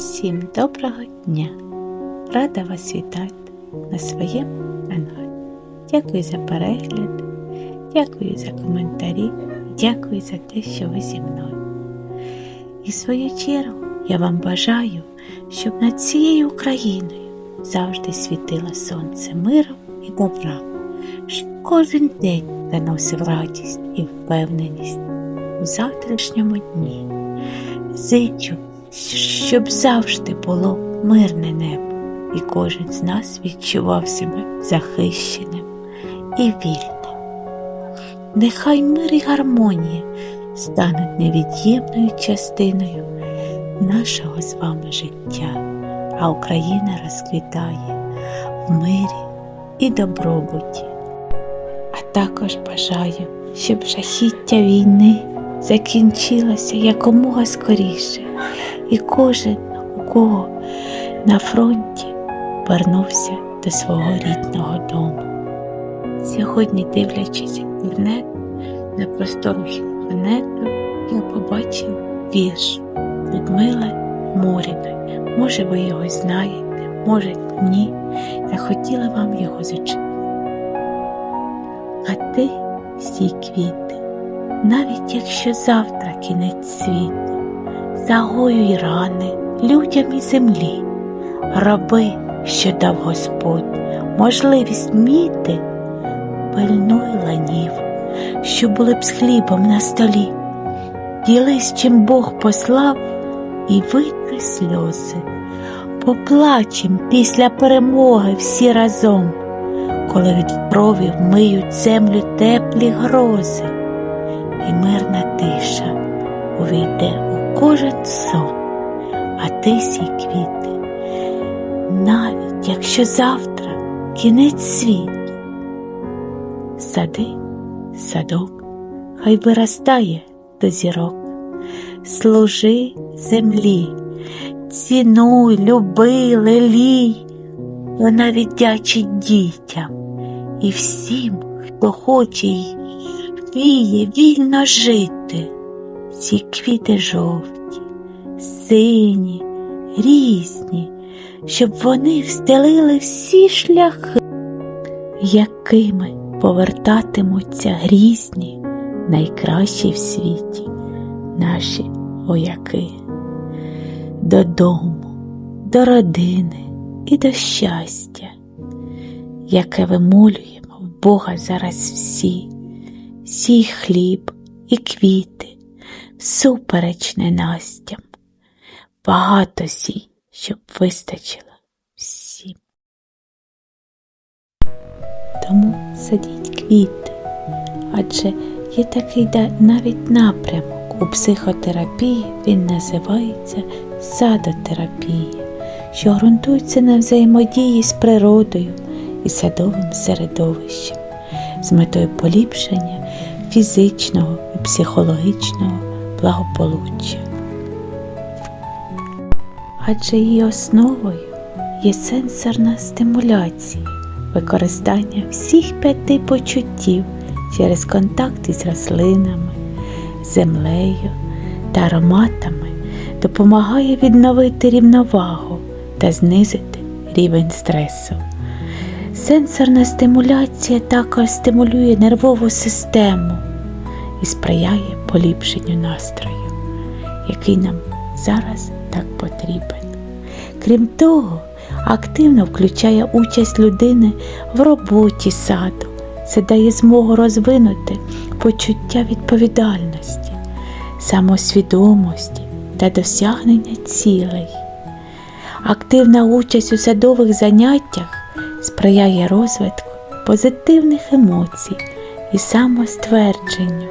Всім доброго дня! Рада вас вітати на своєму каналі. Дякую за перегляд, дякую за коментарі, дякую за те, що ви зі мною. І в свою чергу я вам бажаю, щоб над цією Україною завжди світило сонце миру і добра, щоб кожен день приносив радість і впевненість у завтрашньому дні. Зичу, щоб завжди було мирне небо, і кожен з нас відчував себе захищеним і вільним. Нехай мир і гармонія стануть невід'ємною частиною нашого з вами життя, а Україна розквітає в мирі і добробуті. А також бажаю, щоб жахіття війни закінчилося якомога скоріше, і кожен, у кого на фронті вернувся до свого рідного дому. Сьогодні, дивлячись інтернет, на просторах інтернету, я побачив вірш Людмили Моріної. Може, ви його знаєте, може ні. Я хотіла вам його зачитати. А ти всі квіти, навіть якщо завтра кінець світу, загоюй рани людям і землі, роби, що дав Господь, можливість міти, пильнуй ланів, що були б з хлібом на столі, ділись, чим Бог послав, і витри сльози, поплачем після перемоги всі разом, коли від крові вмиють землю теплі грози, і мирна тиша увійде у кожен сон, а ти сій квіти, навіть якщо завтра кінець світу, сади, садок, хай виростає до зірок, служи землі, цінуй, люби, лелій, вона віддячить дітям. І всім, хто хоче й віє вільно жити. Ці квіти жовті, сині, різні, щоб вони встелили всі шляхи, якими повертатимуться грізні, найкращі в світі наші вояки. Додому, до родини і до щастя, яке вимолюємо в Бога зараз всі, сій хліб і квіти всупереч ненастям, багато сій, щоб вистачило всім. Тому садіть квіти, адже є такий навіть напрямок у психотерапії, він називається садотерапія, що ґрунтується на взаємодії з природою і садовим середовищем з метою поліпшення фізичного і психологічного благополуччя. Адже її основою є сенсорна стимуляція, використання всіх п'яти почуттів через контакт із рослинами, землею та ароматами допомагає відновити рівновагу та знизити рівень стресу. Сенсорна стимуляція також стимулює нервову систему і сприяє поліпшенню настрою, який нам зараз так потрібен. Крім того, активно включає участь людини в роботі саду. Це дає змогу розвинути почуття відповідальності, самосвідомості та досягнення цілей. Активна участь у садових заняттях сприяє розвитку позитивних емоцій і самоствердженню,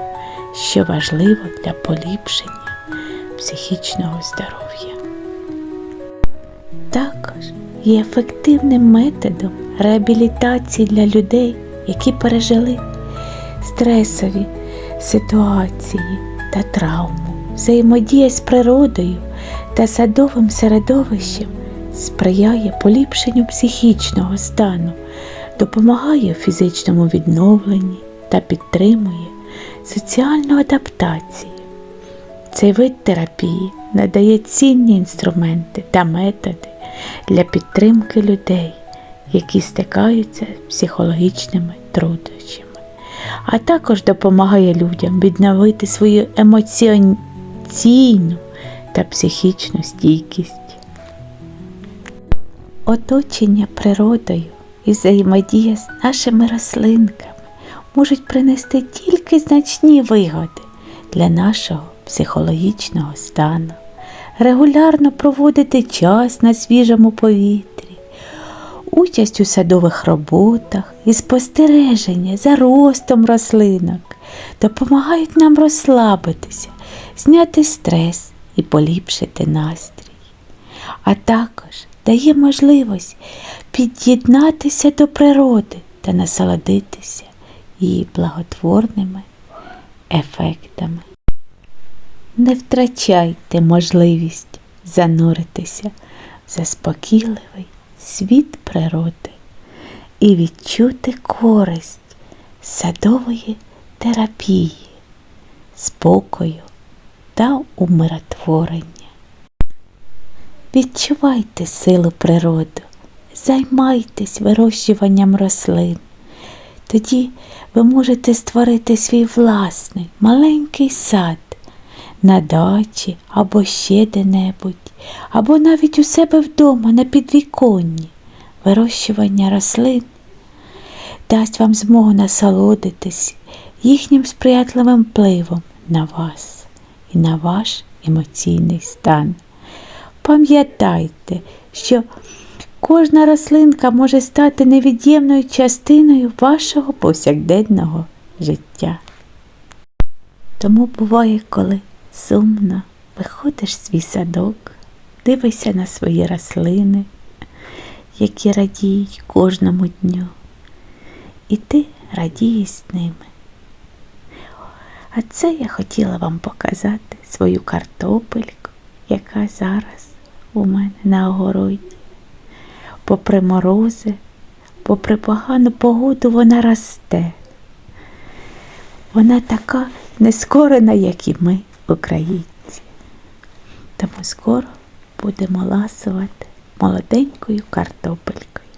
що важливо для поліпшення психічного здоров'я. Також є ефективним методом реабілітації для людей, які пережили стресові ситуації та травму, взаємодія з природою та садовим середовищем сприяє поліпшенню психічного стану, допомагає фізичному відновленні та підтримує соціальну адаптацію. Цей вид терапії надає цінні інструменти та методи для підтримки людей, які стикаються з психологічними труднощами, а також допомагає людям відновити свою емоційну та психічну стійкість. Оточення природою і взаємодія з нашими рослинками можуть принести тільки значні вигоди для нашого психологічного стану, регулярно проводити час на свіжому повітрі, участь у садових роботах і спостереження за ростом рослинок допомагають нам розслабитися, зняти стрес і поліпшити настрій. А також дає можливість під'єднатися до природи та насолодитися її благотворними ефектами. Не втрачайте можливість зануритися в заспокійливий світ природи і відчути користь садової терапії, спокою та умиротворення. Відчувайте силу природи, займайтесь вирощуванням рослин. Тоді ви можете створити свій власний маленький сад на дачі або ще де-небудь, або навіть у себе вдома на підвіконні. Вирощування рослин дасть вам змогу насолодитись їхнім сприятливим впливом на вас і на ваш емоційний стан. Пам'ятайте, що кожна рослинка може стати невід'ємною частиною вашого повсякденного життя. Тому буває, коли сумно виходиш в свій садок, дивишся на свої рослини, які радіють кожному дню, і ти радієш з ними. А це я хотіла вам показати свою картопельку, яка зараз у мене на огороді. Попри морози, попри погану погоду вона росте. Вона така нескорена, як і ми, українці. Тому скоро будемо ласувати молоденькою картопелькою.